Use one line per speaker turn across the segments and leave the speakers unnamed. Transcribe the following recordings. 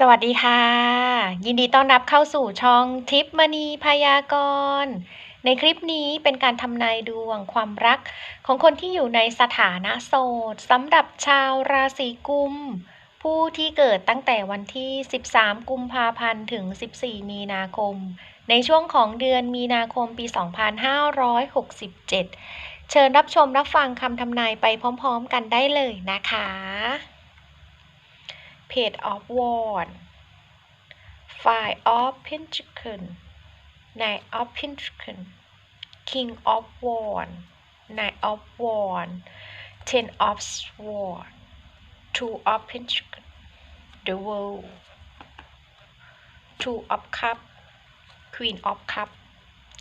สวัสดีค่ะ ยินดีต้อนรับเข้าสู่ช่องทิปมณีพยากรณ์ในคลิปนี้เป็นการทำนายดวงความรักของคนที่อยู่ในสถานะโสดสำหรับชาวราศีกุม ผู้ที่เกิดตั้งแต่วันที่ 13 กุมภาพันธ์ถึง 14 มีนาคม ในช่วงของเดือนมีนาคมปี 2567 เชิญรับชมรับฟังคำทำนายไปพร้อม ๆ กันได้เลยนะคะ Page of wand Five of Pentacles Nine of Pentacles King of wand Nine of wand Ten of Swords Two of Pentacles The World Two of Cups Queen of Cups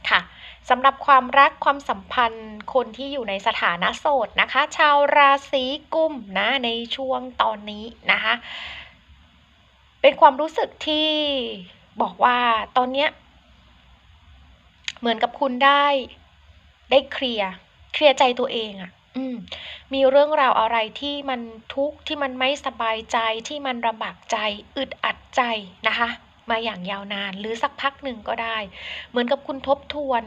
ค่ะสำหรับความรักความสัมพันธ์คนที่อยู่ในสถานะโสดนะคะ ชาวราศีกุมนะในช่วงตอนนี้นะคะ เป็นความรู้สึกที่บอกว่าตอนเนี้ยเหมือนกับคุณได้ได้เคลียร์เคลียร์ใจตัวเองอะ่ะมมีเรื่องราวอะไรที่มันทุกข์ที่มันไม่สบายใจที่มันลำบากใจอึดอัดใจนะคะ มาอย่างยาวนาน หรือสักพักหนึ่งก็ได้ เหมือนกับคุณทบทวน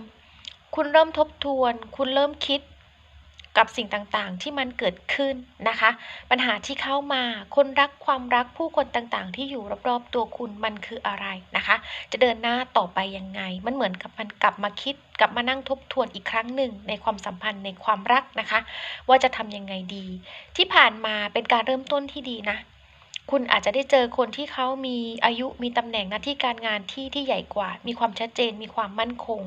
คุณเริ่มทบทวน คุณเริ่มคิดกับสิ่งต่างๆ ที่มันเกิดขึ้นนะคะ ปัญหาที่เข้ามาคนรักความรักผู้คนต่างๆ ที่อยู่รอบๆตัวคุณมันคืออะไรนะคะ จะเดินหน้าต่อไปยังไง มันเหมือนกับมันกลับมาคิดกลับมานั่งทบทวนอีกครั้งหนึ่งในความสัมพันธ์ในความรักนะคะ ว่าจะทำยังไงดี ที่ผ่านมาเป็นการเริ่มต้นที่ดีนะ คุณอาจจะได้เจอคนที่เขามีอายุมีตำแหน่งหน้าที่การงานที่ที่ใหญ่กว่า มีความชัดเจน มีความมั่นคง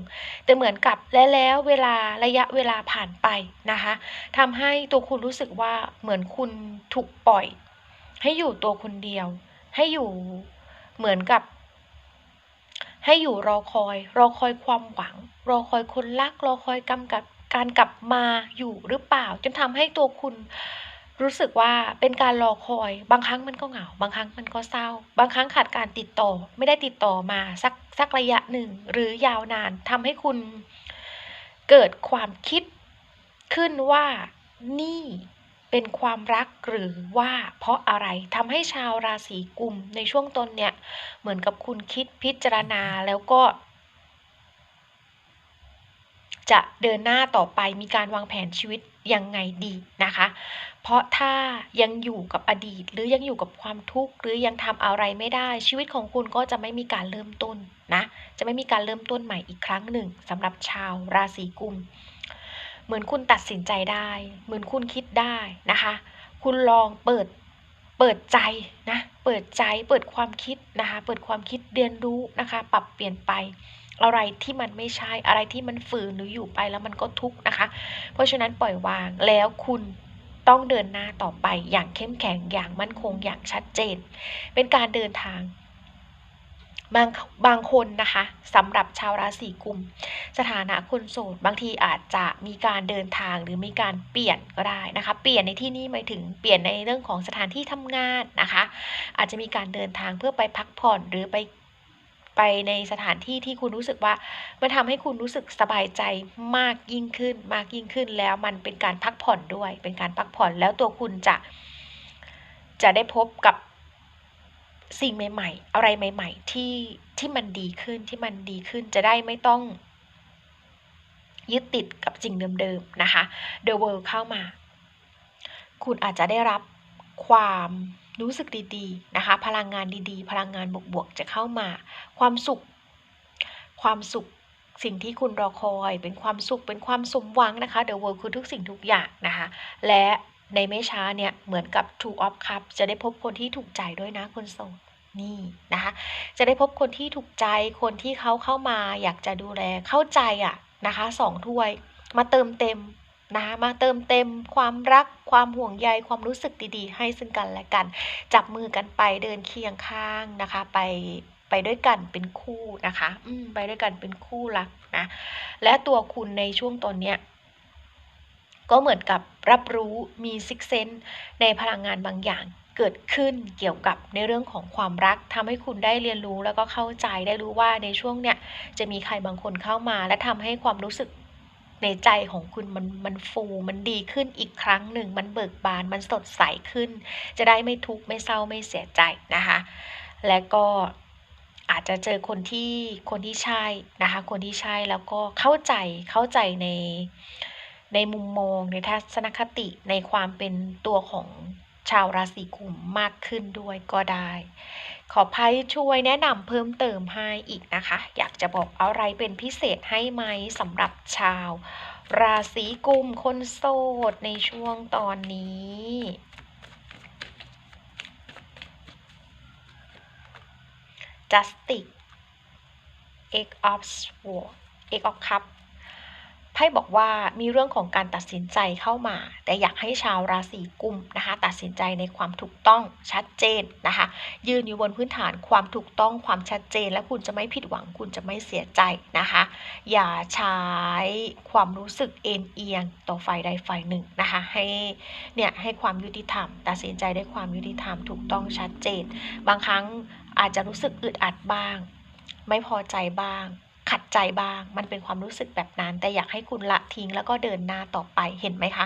แต่เหมือนกับและแล้วเวลาระยะเวลาผ่านไปนะคะทำให้ตัวคุณรู้สึกว่าเหมือนคุณถูกปล่อย ให้อยู่ตัวคนเดียว ให้อยู่เหมือนกับ ให้อยู่รอคอย รอคอยความหวัง รอคอยคนรัก รอคอยกำกับการกลับมาอยู่หรือเปล่าจนทำให้ตัวคุณ รู้สึกว่าเป็นการรอคอย บางครั้งมันก็เหงา บางครั้งมันก็เศร้า บางครั้งขาดการติดต่อ ไม่ได้ติดต่อมาสักสักระยะหนึ่ง หรือยาวนานทำให้คุณเกิดความคิดขึ้นว่านี่เป็นความรักหรือว่าเพราะอะไรทำให้ชาวราศีกุมในช่วงต้นเนี่ย เหมือนกับคุณคิดพิจารณาแล้วก็ จะเดินหน้าต่อไปมีการวางแผนชีวิตยังไงดีนะคะ เพราะถ้ายังอยู่กับอดีต หรือยังอยู่กับความทุกข์หรือยังทำอะไรไม่ได้ ชีวิตของคุณก็จะไม่มีการเริ่มต้นนะจะไม่มีการเริ่มต้นใหม่อีกครั้งหนึ่งสำหรับชาวราศีกุม เหมือนคุณตัดสินใจได้ เหมือนคุณคิดได้นะคะ คุณลองเปิดเปิดใจนะเปิดใจเปิดความคิดนะคะ เปิดความคิดเรียนรู้นะคะ ปรับเปลี่ยนไป อะไรที่มันไม่ใช่อะไรที่มันฝืนหรืออยู่ไปแล้วมันก็ทุกข์นะคะ เพราะฉะนั้นปล่อยวางแล้วคุณต้องเดินหน้าต่อไปอย่างเข้มแข็งอย่างมั่นคงอย่างชัดเจน เป็นการเดินทางบางบางคนนะคะสำหรับชาวราศีกุม สถานะคนโสดบางทีอาจจะมีการเดินทางหรือมีการเปลี่ยนก็ได้นะคะ เปลี่ยนในที่นี้หมายถึงเปลี่ยนในเรื่องของสถานที่ทำงานนะคะ อาจจะมีการเดินทางเพื่อไปพักผ่อนหรือไป ไปในสถานที่ที่คุณรู้สึกว่ามันทำให้คุณรู้สึกสบายใจมากยิ่งขึ้น มากยิ่งขึ้นแล้วมันเป็นการพักผ่อนด้วย เป็นการพักผ่อนแล้วตัวคุณจะ จะได้พบกับสิ่งใหม่ ๆ อะไรใหม่ ๆ ที่ที่มันดีขึ้นที่มันดีขึ้นจะได้ไม่ต้องยึดติดกับสิ่งเดิมๆนะคะ The World เข้ามา คุณอาจจะได้รับ ความรู้สึกดีๆนะคะ พลังงานดีๆ พลังงานบวกๆจะเข้ามา ความสุข ความสุขสิ่งที่คุณรอคอย เป็นความสุขเป็นความสมหวังนะคะ The World คือทุกสิ่งทุกอย่างนะคะ และในไม่ช้าเนี่ยเหมือนกับ Two of Cups จะได้พบคนที่ถูกใจด้วยนะคนโสดนี่นะคะจะได้พบคนที่ถูกใจคนที่เขาเข้ามาอยากจะดูแลเข้าใจอะนะคะสองถ้วยมาเติมเต็ม นะมาเติมเต็มความรักความห่วงใยความรู้สึกดีๆ ให้ซึ่งกันและกัน จับมือกันไปเดินเคียงข้างนะคะไปไปด้วยกันเป็นคู่นะคะอืมไปด้วยกันเป็นคู่รักนะและตัวคุณในช่วงตอนเนี้ยก็เหมือนกับรับรู้มีซิกเซนในพลังงานบางอย่างเกิดขึ้นเกี่ยวกับในเรื่องของความรักทำให้คุณได้เรียนรู้แล้วก็เข้าใจได้รู้ว่าในช่วงเนี้ยจะมีใครบางคนเข้ามา และทำให้ความรู้สึก ในใจของคุณมันมันฟูมันดีขึ้นอีกครั้งหนึ่ง มันเบิกบานมันสดใสขึ้น จะได้ไม่ทุกข์ไม่เศร้าไม่เสียใจนะคะ และก็อาจจะเจอคนที่คนที่ใช่นะคะ คนที่ใช่แล้วก็เข้าใจเข้าใจในในมุมมองในทัศนคติในความเป็นตัวของ ชาวราศีกุมมากขึ้นด้วยก็ได้ ขอไพ่ช่วยแนะนำเพิ่มเติมให้อีกนะคะ อยากจะบอกอะไรเป็นพิเศษให้ไหมสำหรับชาว ราศีกุมคนโสดในช่วงตอนนี้ Justice Eight of Swords Eight of Cups ไพ่ บอกว่ามีเรื่องของการตัดสินใจเข้ามา แต่อยากให้ชาวราศีกุมนะคะ ตัดสินใจในความถูกต้องชัดเจนนะคะ ยืนอยู่บนพื้นฐานความถูกต้องความชัดเจน และคุณจะไม่ผิดหวังคุณจะไม่เสียใจนะคะ อย่าใช้ความรู้สึกเอ็นเอียงต่อฝ่ายใดฝ่ายหนึ่งนะคะ ให้เนี่ยให้ความยุติธรรม ตัดสินใจด้วยความยุติธรรมถูกต้องชัดเจน บางครั้งอาจจะรู้สึกอึดอัดบ้าง ไม่พอใจบ้าง ขัดใจบ้าง มันเป็นความรู้สึกแบบนั้น แต่อยากให้คุณละทิ้งแล้วก็เดินหน้าต่อไปเห็นไหมคะ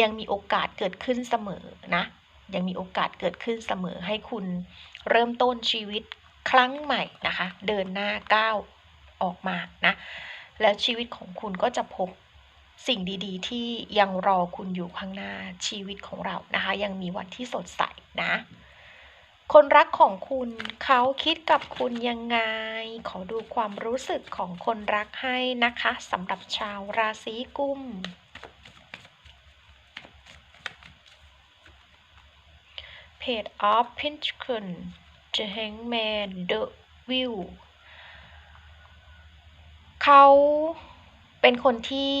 ยังมีโอกาสเกิดขึ้นเสมอนะ ยังมีโอกาสเกิดขึ้นเสมอให้คุณเริ่มต้นชีวิตครั้งใหม่นะคะ เดินหน้าก้าวออกมานะ แล้วชีวิตของคุณก็จะพบสิ่งดีๆ ที่ยังรอคุณอยู่ข้างหน้าชีวิตของเรานะคะ ยังมีวันที่สดใสนะ คนรักของคุณเขาคิดกับคุณยังไง ขอดูความรู้สึกของคนรักให้นะคะสำหรับชาวราศีกุม Page of Pentacles The Hangman The Wheel เขาเป็นคนที่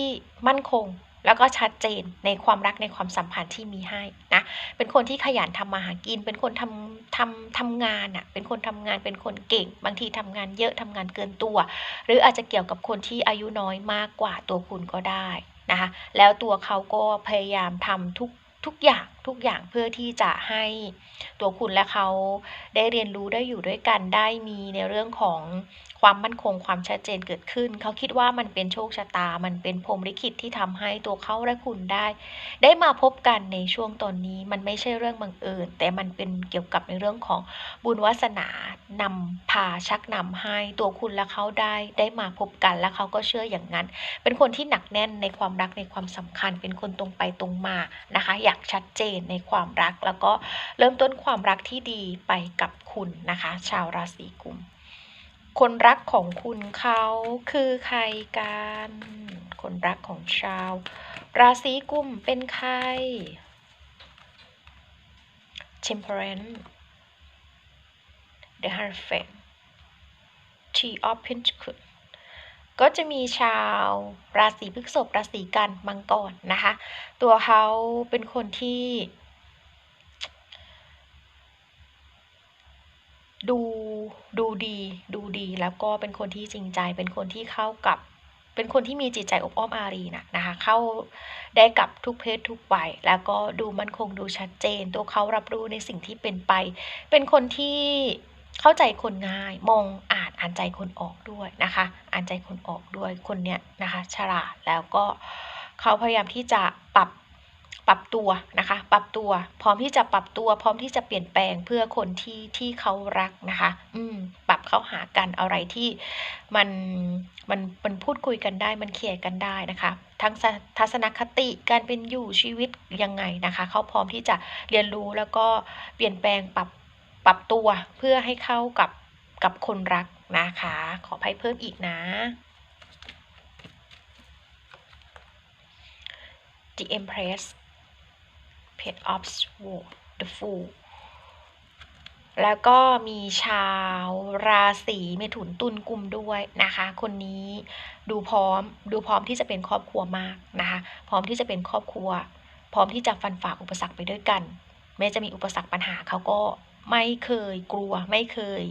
มั่นคง แล้วก็ชัดเจนในความรักในความสัมพันธ์ที่มีให้นะเป็นคนที่ขยันทำมาหากิน เป็นคนทำทำทำงานอะ่ะเป็นคนทำงานเป็นคนเก่ง บางทีทำงานเยอะทำงานเกินตัว หรืออาจจะเกี่ยวกับคนที่อายุน้อยมากกว่าตัวคุณก็ได้นะคะแล้วตัวเขาก็พยายามทำทุกทุกอย่างทุกอย่างเพื่อที่จะให้ตัวคุณและเขาได้เรียนรู้ได้อยู่ด้วยกันได้มีในเรื่องของความมั่นคงความชัดเจนเกิดขึ้น เขาคิดว่ามันเป็นโชคชะตา มันเป็นพรหมลิขิตที่ทำให้ตัวเขาและคุณได้ ได้มาพบกันในช่วงตอนนี้มันไม่ใช่เรื่องบังเอิญแต่มันเป็นเกี่ยวกับในเรื่องของบุญวาสนานำพาชักนำให้ตัวคุณและเขาได้ได้มาพบกันและเขาก็เชื่ออย่างนั้น เป็นคนที่หนักแน่นในความรักในความสำคัญ เป็นคนตรงไปตรงมานะคะ อยากชัดเจนในความรัก แล้วก็เริ่มต้นความรักที่ดีไปกับคุณนะคะ ชาวราศีกุม คนรักของคุณเขาคือใครกัน คนรักของชาว ราศีกุมเป็นใคร Temperance The Hierophant Tea of Pentacles ก็จะมีชาวราศีพฤษภราศีกันมังกรนะคะ ตัวเขาเป็นคนที่ ดูดูดีดูดีแล้วก็เป็นคนที่จริงใจ เป็นคนที่เข้ากับ เป็นคนที่มีจิตใจอบอ้อมอารีนะนะคะ เข้าได้กับทุกเพศทุกวัยแล้วก็ดูมั่นคงดูชัดเจน ตัวเขารับรู้ในสิ่งที่เป็นไป เป็นคนที่เข้าใจคนง่ายมองอ่าน อ่านใจคนออกด้วยนะคะอ่านใจคนออกด้วยคนเนี้ยนะคะฉลาดแล้วก็เขาพยายามที่จะปรับปรับตัวนะคะปรับตัว พร้อมที่จะปรับตัว พร้อมที่จะเปลี่ยนแปลงเพื่อคนที่ที่เขารักนะคะ อืม ปรับเข้าหากันอะไรที่มันมันมันพูดคุยกันได้มันเคลียร์กันได้นะคะ ทั้งทัศนคติการเป็นอยู่ชีวิตยังไงนะคะ เขาพร้อมที่จะเรียนรู้แล้วก็เปลี่ยนแปลงปรับปรับตัวเพื่อให้เข้ากับกับคนรัก นะคะ ขอไพ่เพิ่มอีกนะ The Empress Page of Swords The Fool แล้วก็มีชาวราศีเมถุนตุลกุมด้วยนะคะ คนนี้ดูพร้อมดูพร้อมที่จะเป็นครอบครัวมากนะคะ พร้อมที่จะเป็นครอบครัว พร้อมที่จะฟันฝ่าอุปสรรคไปด้วยกัน แม้จะมีอุปสรรคปัญหาเขาก็ไม่เคยกลัวไม่เคย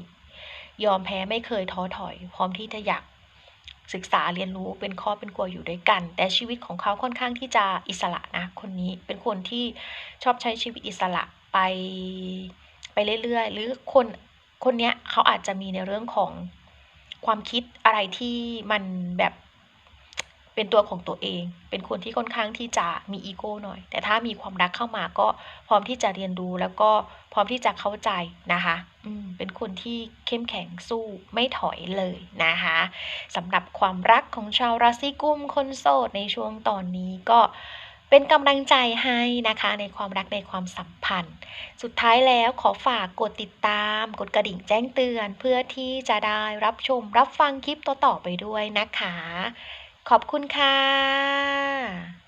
ยอมแพ้ไม่เคยท้อถอย พร้อมที่จะอยากศึกษาเรียนรู้เป็นข้อเป็นกลัวอยู่ด้วยกัน แต่ชีวิตของเขาค่อนข้างที่จะอิสระนะคนนี้เป็นคนที่ชอบใช้ชีวิตอิสระไปไปเรื่อยๆ หรือคนคนเนี้ยเขาอาจจะมีในเรื่องของความคิดอะไรที่มันแบบ เป็นตัวของตัวเอง เป็นคนที่ค่อนข้างที่จะมีอีโก้หน่อย แต่ถ้ามีความรักเข้ามาก็พร้อมที่จะเรียนรู้แล้วก็พร้อมที่จะเข้าใจนะคะอืมเป็นคนที่เข้มแข็งสู้ไม่ถอยเลยนะคะสำหรับความรักของชาวราศีกุมคนโสดในช่วงตอนนี้ก็เป็นกำลังใจให้นะคะในความรักในความสัมพันธ์ สุดท้ายแล้วขอฝากกดติดตาม กดกระดิ่งแจ้งเตือน เพื่อที่จะได้รับชมรับฟังคลิปต่อๆไปด้วยนะคะ ขอบคุณค่ะ